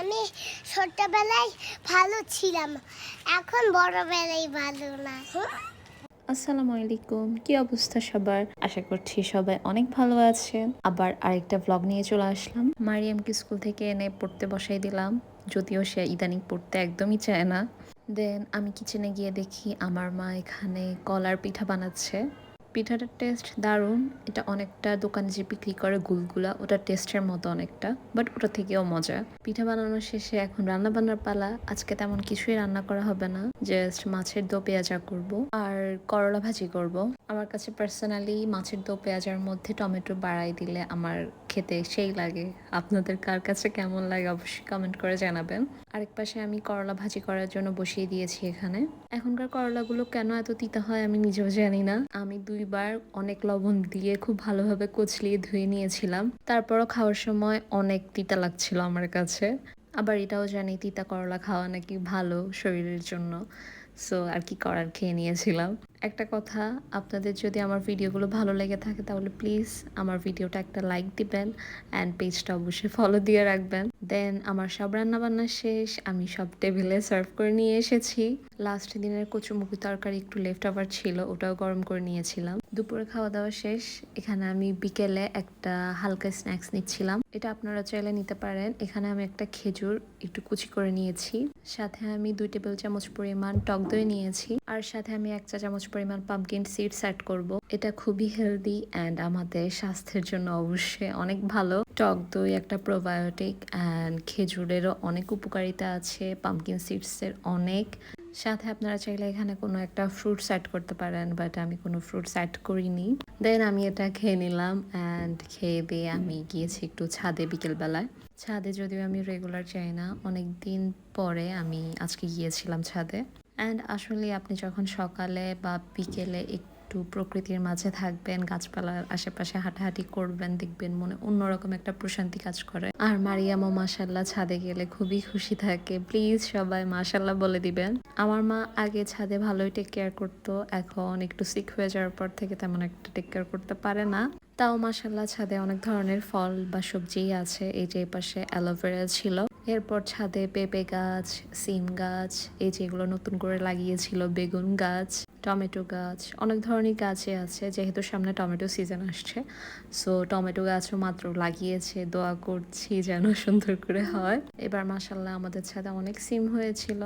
আমি ছোটবেলায় ভালো ছিলাম। এখন বড়বেলায় ভালো না। আসসালামু আলাইকুম, কি অবস্থা সবার? আশা করছি সবাই অনেক ভালো আছে আবার আরেকটা ব্লগ নিয়ে চলে আসলাম। মারিয়ামকে স্কুল থেকে এনে পড়তে বসাই দিলাম, যদিও সে ইদানিং পড়তে একদমই চায় না। দেন আমি কিচেনে গিয়ে দেখি আমার মা এখানে কলার পিঠা বানাচ্ছে। পিঠাটার টেস্ট দারুণ। এটা অনেকটা দোকানে যে বিক্রি করে গুলগুলা, ওটা টেস্টের মতো অনেকটা বাট ওটা থেকেও মজা। পিঠা বানানোর শেষে এখন রান্না বান্নার পালা। আজকে তেমন কিছুই রান্না করা হবে না জাস্ট মাছের দো পেঁয়াজা করব, আর করলা ভাজি করব। আমার কাছে পার্সোনালি মাছের দো পেঁয়াজার মধ্যে টমেটো বাড়াই দিলে আমার খেতে সেই লাগে। আপনাদের কার কাছে কেমন লাগে অবশ্যই কমেন্ট করে জানাবেন। আরেক পাশে আমি করলা ভাজি করার জন্য বসিয়ে দিয়েছি এখানে। এখনকার করলাগুলো কেন এত তিতা হয় আমি নিজেও জানি না। আমি দুইবার অনেক লবণ দিয়ে খুব ভালোভাবে কচলিয়ে ধুয়ে নিয়েছিলাম। তারপরও খাওয়ার সময় অনেক তিতা লাগছিল আমার কাছে। আবার এটাও জানি তিতা করলা খাওয়া নাকি ভালো শরীরের জন্য। সো আর কি করার খেয়ে নিয়েছিলাম। একটা কথা, আপনাদের যদি আমার ভিডিওগুলো ভালো লেগে থাকে তাহলে প্লিজ আমার ভিডিওটা একটা লাইক দিবেন অ্যান্ড পেজটা অবশ্যই ফলো দিয়ে রাখবেন। দেন আমার সব রান্নাবান্না শেষ, আমি সব টেবিলে সার্ভ করে নিয়ে এসেছি। লাস্ট দিনের কচুমুখি তরকারি একটু লেফট ওভার ছিল, ওটাও গরম করে নিয়েছিলাম। দুপুরে খাওয়া দাওয়া শেষ, এখানে আমি বিকেলে একটা হালকা স্ন্যাক্স নিচ্ছিলাম। এটা আপনারা চাইলে নিতে পারেন। এখানে আমি একটা খেজুর একটু কুচি করে নিয়েছি। সাথে আমি দুই টেবিল চামচ পরিমাণ টক দই নিয়েছি। আর সাথে আমি এক চা চামচ পরিমাণ পাম্পকিন সিডস অ্যাড করব। এটা খুবই হেলদি অ্যান্ড আমাদের স্বাস্থ্যের জন্য অবশ্যই অনেক ভালো। টক দই, একটা প্রোবায়োটিক অ্যান্ড খেজুরেরও অনেক উপকারিতা আছে পাম্পকিন সিডসের অনেক। সাথে আপনারা চাইলে এখানে কোনো একটা ফ্রুটস অ্যাড করতে পারেন বাট আমি কোনো ফ্রুটস অ্যাড করিনি। দেন আমি এটা খেয়ে নিলাম অ্যান্ড খেয়ে দিয়ে আমি গিয়েছি একটু ছাদে বিকেলবেলায়। ছাদে যদিও আমি রেগুলার যাই না অনেক দিন পরে আমি আজকে গিয়েছিলাম ছাদে। অ্যান্ড আসলে আপনি যখন সকালে বা বিকেলে একটু প্রকৃতির মাঝে থাকবেন, গাছপালার আশেপাশে হাঁটাহাঁটি করবেন, দেখবেন মনে অন্যরকম একটা প্রশান্তি কাজ করে। আর মারিয়ামও মাসাল্লাহ ছাদে গেলে খুবই খুশি থাকে। প্লিজ সবাই মাসাল্লাহ বলে দিবেন। আমার মা আগে ছাদে ভালোই টেক কেয়ার করতো, এখন একটু সিক হয়ে যাওয়ার পর থেকে তেমন একটা টেক কেয়ার করতে পারে না। তাও মাসাল্লাহ ছাদে অনেক ধরনের ফল বা সবজি আছে। এই যে পাশে অ্যালোভেরা ছিল। এরপর ছাদে পেঁপে গাছ, সিম গাছ, এই যেগুলো নতুন করে লাগিয়েছিল বেগুন গাছ। টমেটো গাছ, অনেক ধরনের গাছই আছে, যেহেতু সামনে টমেটো সিজন আসছে। সো টমেটো গাছও মাত্র লাগিয়েছে, দোয়া করছি যেন সুন্দর করে হয়। এবার মাসাল্লাহ আমাদের ছাদে অনেক সিম হয়েছিল।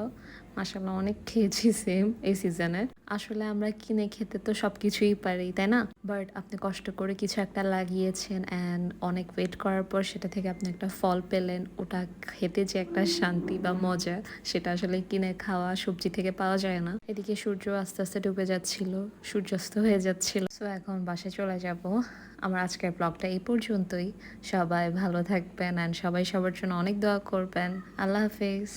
মাসাল্লাহ অনেক খেয়েছি সিম এই সিজনে আসলে আমরা কিনে খেতে তো সব কিছুই পারি, তাই না? বাট আপনি কষ্ট করে কিছু একটা লাগিয়েছেন অ্যান্ড অনেক ওয়েট করার পর সেটা থেকে আপনি একটা ফল পেলেন, ওটা খেতে যে একটা শান্তি বা মজা, সেটা আসলে কিনে খাওয়া, সবজি থেকে পাওয়া যায় না। এদিকে সূর্য আস্তে আস্তে ডুবে যাচ্ছিল, সূর্যাস্ত হয়ে যাচ্ছিল। সো এখন বাসায় চলে যাব। আমার আজকের ব্লগটা এই পর্যন্তই। সবাই ভালো থাকবেন অ্যান্ড সবাই সবার জন্য অনেক দোয়া করবেন। আল্লাহ হাফেজ।